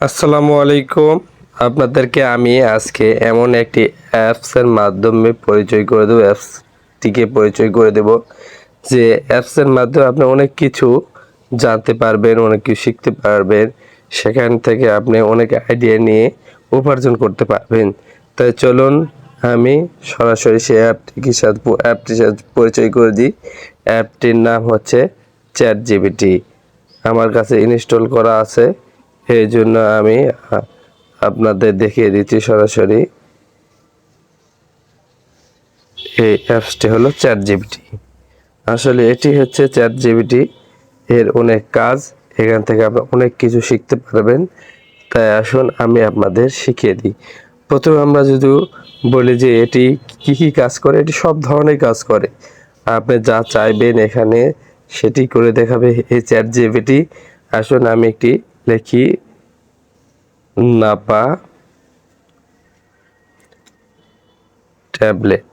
আসসালামু আলাইকুম। আপনাদেরকে আমি আজকে এমন একটি অ্যাপসের মাধ্যমে পরিচয় করে দেবো অ্যাপসটিকে পরিচয় করে দেব, যে অ্যাপসের মাধ্যমে আপনি অনেক কিছু জানতে পারবেন, অনেক কিছু শিখতে পারবেন। সেখান থেকে আপনি অনেক আইডিয়া নিয়ে উপার্জন করতে পারবেন। তাই চলুন আমি সরাসরি সেই অ্যাপটির সাথে অ্যাপটির সাথে পরিচয় করে দিই। অ্যাপটির নাম হচ্ছে চ্যাট জিবিটি আমার কাছে ইনস্টল করা আছে। এই জন্য আমি আপনাদের দেখিয়ে দিচ্ছি সরাসরি। এই অ্যাপসটি হলো চ্যাট জিবিটি আসলে এটি হচ্ছে চ্যাট জিবিটি এর অনেক কাজ, এখান থেকে আপনি অনেক কিছু শিখতে পারবেন। তাই আসুন, আমি আপনাদের শিখিয়ে দিই। প্রথমে আমরা যদি বলি যে এটি কি কি কাজ করে, এটি সব ধরনের কাজ করে। আপনি যা চাইবেন এখানে সেটি করে দেখাবে এই চ্যাট জিবিটি আসুন, আমি একটি লিখি নাপা ট্যাবলেট।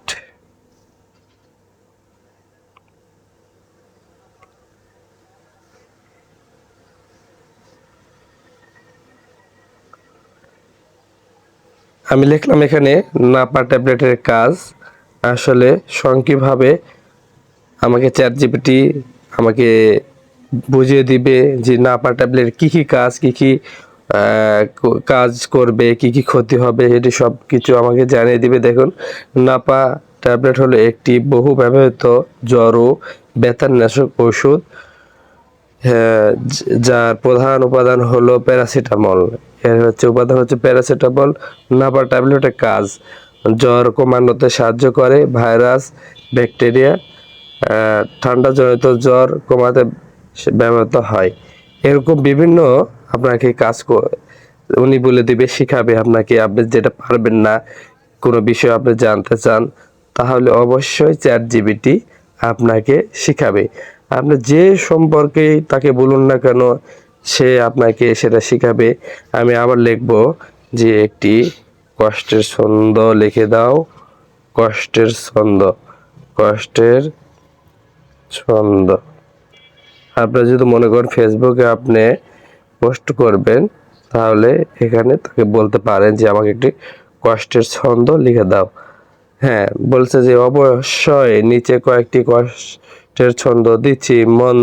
আমি লিখলাম এখানে নাপা ট্যাবলেটের কাজ। আসলে সংক্ষিপ্তভাবে আমাকে চ্যাট জিপিটি আমাকে বুঝিয়ে দিবে যে নাপা ট্যাবলেট কী কী কাজ কী কী কাজ করবে কি কি ক্ষতি হবে এটি সব কিছু আমাকে জানিয়ে দিবে। দেখুন নাপা ট্যাবলেট হলো একটি বহু ব্যবহৃত জ্বর ও ব্যথানাশক ওষুধ হ্যাঁ, যার প্রধান উপাদান হলো প্যারাসিটামল। এর হচ্ছে উপাদান হচ্ছে প্যারাসিটামল। নাপা ট্যাবলেটের কাজ জ্বর কমানোতে সাহায্য করে ভাইরাস ব্যাকটেরিয়া আহ, ঠান্ডাজনিত জ্বর কমাতে ব্যবহৃত হয়। এরকম বিভিন্ন আপনাকে কাজ উনি বলে দিবে, শিখাবে আপনাকে, আপনি যেটা পারবেন না, কোনো বিষয় আপনি জানতে চান, তাহলে অবশ্যই চ্যাট জিবিটি আপনাকে শিখাবে। আপনি যে সম্পর্কে তাকে বলুন না কেন, সে আপনাকে সেটা শিখাবে। আমি আবার লিখব যে একটি কষ্টের ছন্দ লিখে দাও। কষ্টের ছন্দ কষ্টের ছন্দ। আপনারা যদি মনে করেন ফেসবুকে আপনি পোস্ট করবেন, তাহলে এখানে তাকে বলতে পারেন যে, আমাকে একটি কষ্টের ছন্দ লিখে দাও। হ্যাঁ বলছে যে, অবশ্যই নিচে কয়েকটি কষ্টের ছন্দ দিচ্ছি, মন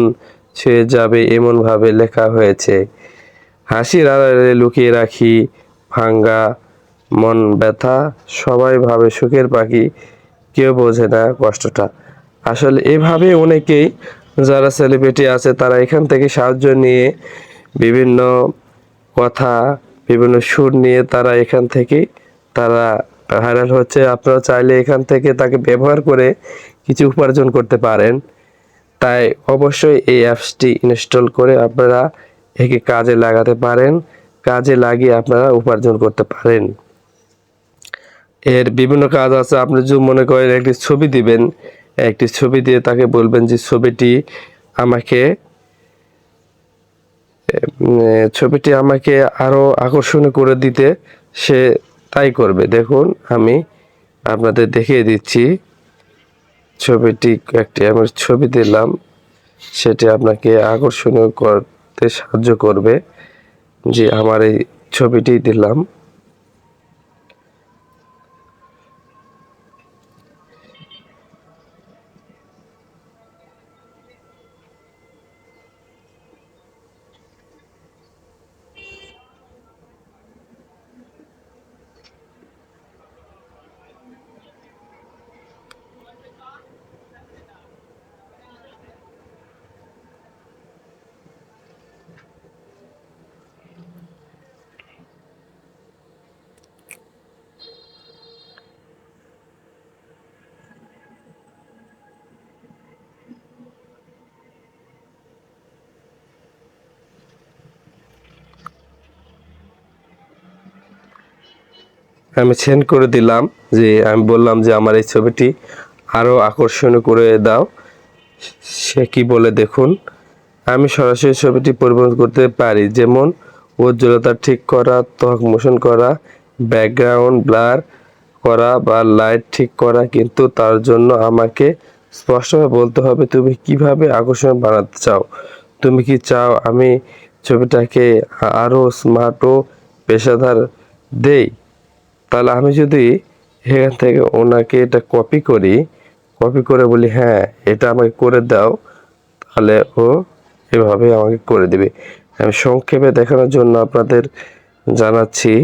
ছুঁয়ে যাবে এমন ভাবে লেখা হয়েছে। হাসির আড়ালে লুকিয়ে রাখি, ভাঙ্গা মন ব্যথা, সবাই ভাবে সুখের পাখি, কেউ বোঝে না কষ্টটা। আসলে এভাবে অনেকেই যারা সেলিব্রিটি আছে, তারা এখান থেকে সাহায্য নিয়ে বিভিন্ন কথা, বিভিন্ন সুর নিয়ে তারা এখান থেকে, তারা ভাইরাল হচ্ছে। আপনারা চাইলে এখান থেকে তাকে ব্যবহার করে কিছু উপার্জন করতে পারেন। তাই অবশ্যই এই অ্যাপসটি ইনস্টল করে আপনারা একে কাজে লাগাতে পারেন। কাজে লাগিয়ে আপনারা উপার্জন করতে পারেন। এর বিভিন্ন কাজ আছে। আপনি যদি মনে করেন একটি ছবি দিবেন একটি ছবি দিয়ে তাকে বলবেন যে ছবিটি আমাকে ছবিটি আমাকে আরও আকর্ষণীয় করে দিতে সে তাই করবে। দেখুন, আমি আপনাদের দেখিয়ে দিচ্ছি ছবিটি একটি আমার ছবি দিলাম, সেটি আপনাকে আকর্ষণীয় করতে সাহায্য করবে। যে আমার এই ছবিটি দিলাম। আমি সেন্ড করে দিলাম যে, আমি বললাম যে, আমার এই ছবিটি আরও আকর্ষণীয় করে দাও। সে কি বলে দেখুন, আমি সরাসরি ছবিটি পরিবর্তন করতে পারি। যেমন, উজ্জ্বলতা ঠিক করা, ত্বক মোশন করা ব্যাকগ্রাউন্ড ব্লার করা বা লাইট ঠিক করা, কিন্তু তার জন্য আমাকে স্পষ্টভাবে বলতে হবে, তুমি কীভাবে আকর্ষণ বানাতে চাও? তুমি কি চাও আমি ছবিটাকে আরও স্মার্ট ও পেশাদার দেই? তাহলে আমি যদি এখান থেকে ওনাকে এটা কপি করি কপি করে বলি হ্যাঁ এটা আমাকে করে দাও, তাহলে ও এভাবে আমাকে করে দিবে। আমি সংক্ষেপে দেখানোর জন্য আপনাদের জানাচ্ছি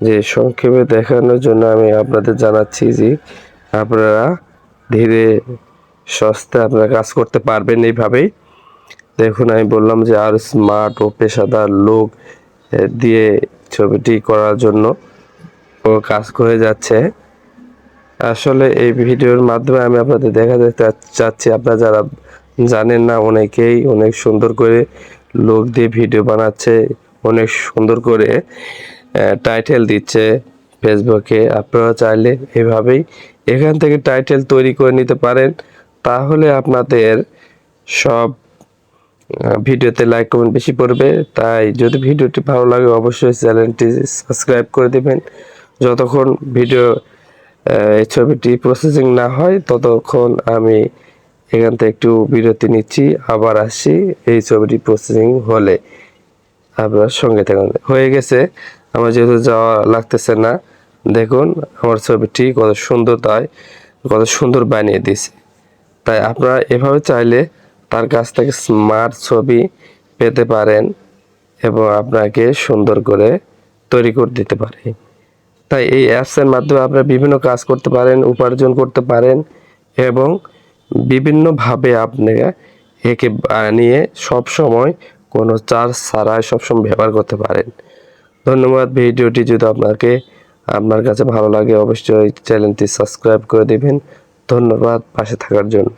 যে, সংক্ষেপে দেখানোর জন্য আমি আপনাদের জানাচ্ছি যে, আপনারা ধীরে সস্তে আপনারা কাজ করতে পারবেন এইভাবেই। দেখুন, আমি বললাম যে, আর স্মার্ট ও পেশাদার লোক দিয়ে ছবিটি করার জন্য কাজ করে যাচ্ছে। আসলে এই ভিডিওর মাধ্যমে আমি আপনাদের দেখাতে চা- চাচ্ছি, আপনারা যারা জানেন না অনেকেই অনেক সুন্দর করে লোক দিয়ে ভিডিও বানাচ্ছে, অনেক সুন্দর করে টাইটেল দিচ্ছে ফেসবুকে আপনারা চাইলে এভাবেই এখান থেকে টাইটেল তৈরি করে নিতে পারেন। তাহলে আপনাদের সব ভিডিওতে লাইক কমেন্ট বেশি পড়বে। তাই যদি ভিডিওটি ভালো লাগে অবশ্যই চ্যানেলটি সাবস্ক্রাইব করে দিবেন। যতক্ষণ ভিডিও ছবিটি প্রসেসিং না হয়, ততক্ষণ আমি এখান থেকে একটু বিরতি নিচ্ছি, আবার আসছি এই ছবিটি প্রসেসিং হলে। আপনার সঙ্গে থাকুন। হয়ে গেছে। আমার যেহেতু যাওয়া লাগতেছে না, দেখুন আমার ছবিটি কত সুন্দর তাই, কত সুন্দর বানিয়ে দিয়েছে। তাই আপনারা এভাবে চাইলে তার কাছ থেকে স্মার্ট ছবি পেতে পারেন এবং আপনাকে সুন্দর করে তৈরি করে দিতে পারে। তাই এই অ্যাপসের মাধ্যমে আপনারা বিভিন্ন কাজ করতে পারেন, উপার্জন করতে পারেন এবং বিভিন্নভাবে আপনি একে বানিয়ে সব সময় কোনো চার্জ ছাড়াই সবসময় ব্যবহার করতে পারেন। ধন্যবাদ ভিডিওটি। যদি আপনাকে, আপনার কাছে ভালো লাগে, অবশ্যই চ্যানেলটি সাবস্ক্রাইব করে দেবেন। ধন্যবাদ পাশে থাকার জন্য।